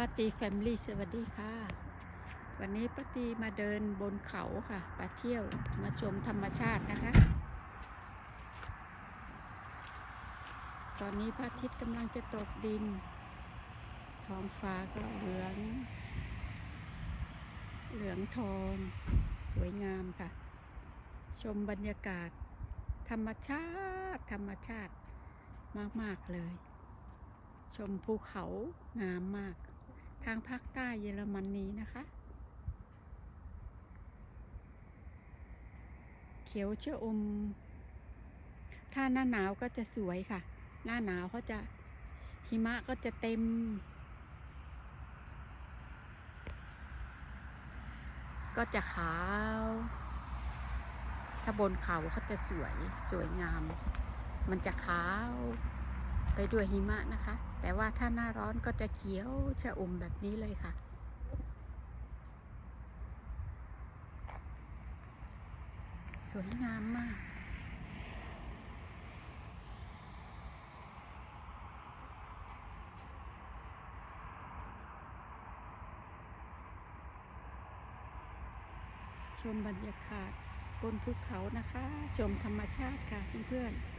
ป้าตีแฟมิลี่สวัสดีค่ะ วันนี้ป้าตีมาเดินบนเขาค่ะมาเที่ยวมาชมธรรมชาตินะคะ ตอนนี้พระอาทิตย์กำลังจะตกดิน ท้องฟ้าก็เหลือง เหลืองทอง สวยงามค่ะ ชมบรรยากาศ ธรรมชาติธรรมชาติมาก ๆ เลยชมภูเขางามมากางภาคใต้เยอรมนีนะคะ เขียวชะอม ถ้าหน้าหนาวก็จะสวยค่ะ หน้าหนาวเขาจะหิมะก็จะเต็ม ก็จะขาว ถ้าบนเขาเขาจะสวยสวยงาม มันจะขาว ไปด้วยหิมะนะคะ แต่ว่าถ้าหน้าร้อนก็จะเขียวชะอมแบบนี้เลยค่ะ สวยงามมากชมบรรยากาศบนภูเขานะคะ ชมธรรมชาติค่ะเพื่อนๆ